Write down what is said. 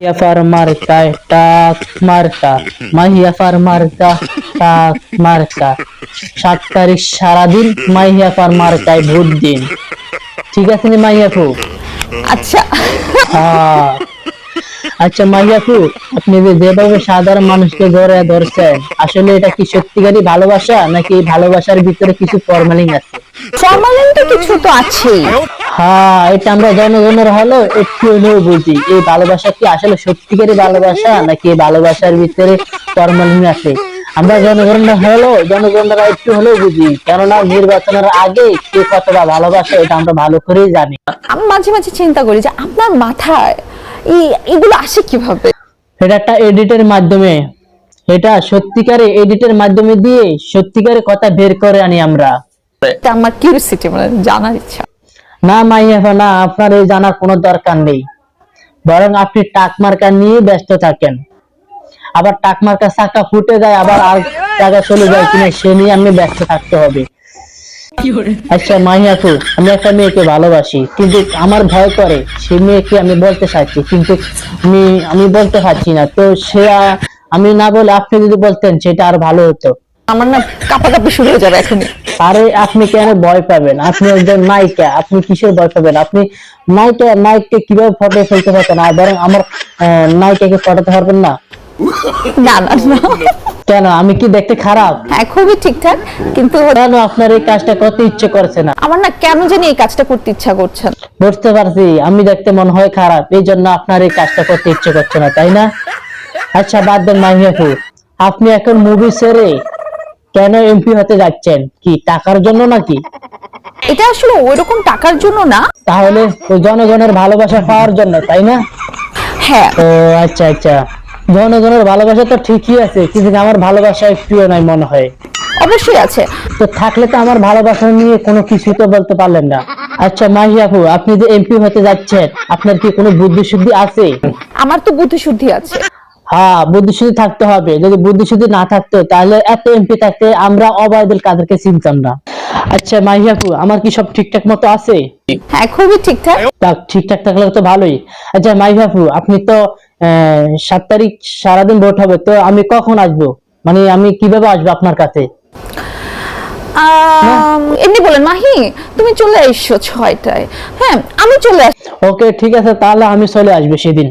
Jafar marka tak marka মাহিয়াফার মার্কা টাক মার্কা সাত তারিখ সারাদিন মাহিয়াফার মার্কায় ভোট দিন। ঠিক আছে নি মাহিয়াফু আচ্ছা। হ্যাঁ। আচ্ছা মাহিয়াফু আপনি যে যেভাবে সাধারণ মানুষকে ধরে ধরছেন আসলে এটা কি সত্যিকারই ভালোবাসা নাকি ভালোবাসার ভিতরে কিছু ফরমালিং আছে? ফর্মালিন তো কিছু তো আছেই। হ্যাঁ এটা আমরা জনগণের হলো একটু হলেও বুঝি। এই ভালোবাসা কি আসলে সত্যিকারই ভালোবাসা নাকি ভালোবাসার ভিতরে ফরমালিন আছে? আমরা জনগণরা হলো জনগণরা একটু হলেও বুঝি। কেননা নির্বাচনের আগে কে কতটা ভালোবাসে এটা আমরা ভালো করেই জানি। আমি মাঝে মাঝে চিন্তা করি যে আপনার মাথায় এই এগুলো আসে কীভাবে? এটা একটা এডিটের মাধ্যমে। এটা সত্যিকারে এডিটের মাধ্যমে দিয়ে সত্যিকারে কথা বের করে আনি আমরা। আমার কিউরিসিটি মানে জানার ইচ্ছা। না মাইয়াফা না আপনার এই জানার কোনো দরকার নেই। বরং আপনি টাক মার্কা নিয়ে ব্যস্ত থাকেন। আবার টাক মার্কা চাকা ফুটে যায় আবার আর টাকা চলে যায় কিনা সে নিয়ে আমি ব্যস্ত থাকতে হবে। আচ্ছা মাহিয়াফু আমি একটা মেয়েকে ভালোবাসি কিন্তু আমার ভয় করে সে মেয়েকে আমি বলতে চাচ্ছি কিন্তু আমি আমি বলতে পারছি না। তো সে আমি না বলে আপনি যদি বলতেন সেটা আর ভালো হতো। আমার না কাপাকাপি শুরু হয়ে যাবে এখনই। আরে আপনি কেন ভয় পাবেন? আপনি একজন নায়িকা আপনি কিসের ভয় পাবেন? আপনি নায়িকা নায়ককে কীভাবে ফটো ফেলতে পারতেন আর বরং আমার নায়িকাকে ফটোতে পারবেন না? না না কেন? আমি কি দেখতে খারাপ? হ্যাঁ খুবই ঠিকঠাক কিন্তু কেন আপনার এই কাজটা করতে ইচ্ছে করছে না? আমার না কেন জানি এই কাজটা করতে ইচ্ছা করছে না। বুঝতে পারছি আমি দেখতে মনে হয় খারাপ এই জন্য আপনার এই কাজটা করতে ইচ্ছে করছে না তাই না? আচ্ছা বাদ দেন মাহিয়াপু আপনি এখন মুভি ছেড়ে কেন এমপি হতে যাচ্ছেন? কি টাকার জন্য নাকি? এটা আসলে ওইরকম টাকার জন্য না। তাহলে জনগণের ভালোবাসা পাওয়ার জন্য তাই না? হ্যাঁ। ও আচ্ছা আচ্ছা। জনগণের ভালোবাসা তো ঠিকই আছে কিন্তু আমার ভালোবাসা একটুও নাই মনে হয়। অবশ্যই আছে। তো থাকলে তো আমার ভালোবাসা নিয়ে কোনো কিছু তো বলতে পারলেন না। আচ্ছা মাহি আপু আপনি যে এমপি হতে যাচ্ছেন আপনার কি কোনো বুদ্ধি শুদ্ধি আছে? আমার তো বুদ্ধি শুদ্ধি আছে। হ্যাঁ বুদ্ধি শুদ্ধি থাকতে হবে। যদি বুদ্ধি শুদ্ধি না থাকতো তাহলে এত এমপি থাকতে আমরা অবায়দুল কাদেরকে চিনতাম না। আচ্ছা মাহি আমার কি সব ঠিকঠাক মতো আছে? হ্যাঁ খুবই ঠিকঠাক। যাক, ঠিকঠাক থাকলে তো ভালোই। আচ্ছা মাই আপনি তো সাত তারিখ সারাদিন ভোট হবে তো আমি কখন আসব? মানে আমি কীভাবে আসব আপনার কাছে? আম, এমনি বলেন মাহি তুমি চলে এসো ছয়টায়। হ্যাঁ আমি চলে আস ওকে ঠিক আছে তাহলে আমি চলে আসব সেদিন।